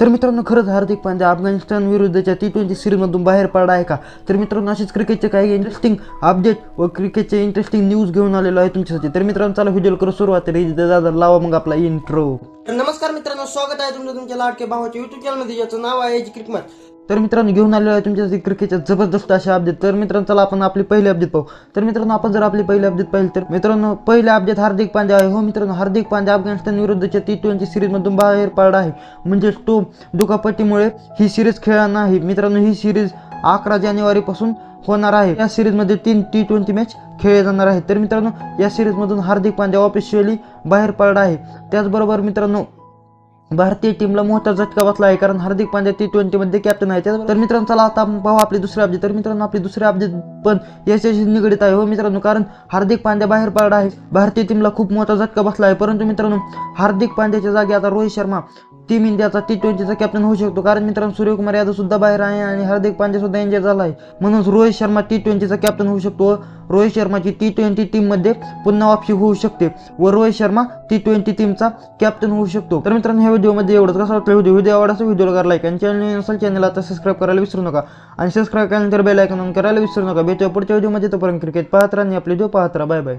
तर मित्रांनो खरंच हार्दिक पांड्या अफगाणिस्तान विरुद्धच्या टी ट्वेंटी सिरीजमधून बाहेर पडला आहे का? तर मित्रांनो अशीच क्रिकेटचे काही इंटरेस्टिंग अपडेट व क्रिकेटचे इंटरेस्टिंग न्यूज घेऊन आलेलो आहे तुमच्यासाठी. तर मित्रांनो चला व्हिडिओ करू सुरुवात. दादा लावा मग आपला इंट्रो नमस्कार मित्रांनो स्वागत आहे तुमचं तुमच्या लाडके भावाच्या युट्यूब चॅनलमध्ये ज्याचं नाव आहे क्रिकमत तर मित्रांनो घेऊन आलेलो आहे तुमच्यासाठी क्रिकेटच्या जबरदस्त अशा अपडेट तर मित्रांनो चला आपण आपली पहिली अपडेट पाहू. तर मित्रांनो आपण जर आपली पहिली अपडेट पाहिली तर मित्रांनो पहिले अपडेट हार्दिक पांड्या आहे. हो मित्रांनो हार्दिक पांड्या अफगाणिस्तान विरुद्धच्या टी ट्वेंटी सिरीजमधून बाहेर पडला आहे. म्हणजेच तो दुखापतीमुळे ही सिरीज खेळणार नाही. मित्रांनो ही सिरीज अकरा जानेवारीपासून होणार आहे. या सिरीजमध्ये तीन टी ट्वेंटी मॅच खेळले जाणार आहेत. तर मित्रांनो या सिरीजमधून हार्दिक पांड्या ऑफिशियली बाहेर पडला आहे. त्याचबरोबर मित्रांनो भारतीय टीमला मोठा झटका बसला आहे कारण हार्दिक पांड्या टी ट्वेंटीमध्ये कॅप्टन आहे तर मित्रांनो चला आता आपण पाहू आपली दुसरी अपडेट तर मित्रांनो आपली दुसरी अपडेट पण यशस्वी निगडीत आहे. हो मित्रांनो कारण हार्दिक पांड्या बाहेर पडला आहे. भारतीय टीमला खूप मोठा झटका बसला आहे. परंतु मित्रांनो हार्दिक पांड्याच्या जागी आता रोहित शर्मा टीम इंडियाचा टी ट्वेंटीचा कॅप्टन होऊ शकतो. कारण मित्रांनो सूर्यकुमार यादव सुद्धा बाहेर आहे आणि हार्दिक पांड्या सुद्धा इंजर झाला आहे. म्हणून रोहित शर्मा टी ट्वेंटीचा कॅप्टन होऊ शकतो रोहित शर्माची टी ट्वेंटी टीममध्ये पुन्हा वापसी होऊ शकते व रोहित शर्मा टी ट्वेंटी टीमचा कॅप्टन होऊ शकतो. तर मित्रांनो ह्या व्हिडिओमध्ये एवढंच. कसं वाटलं व्हिडिओ? व्हिडिओ आवडाचा व्हिडिओला करा लाईक आणि चॅनल नसेल चॅनल आता सबस्क्राईब करायला विसरू नका. आणि सबस्क्राईब केल्यानंतर बेल आयकॉन करायला विसरू नका. भेटूया पुढच्या व्हिडिओमध्ये. तोपर्यंत क्रिकेट पाहत राहा आणि आपले व्हिडिओ पाहत राहा. Bye bye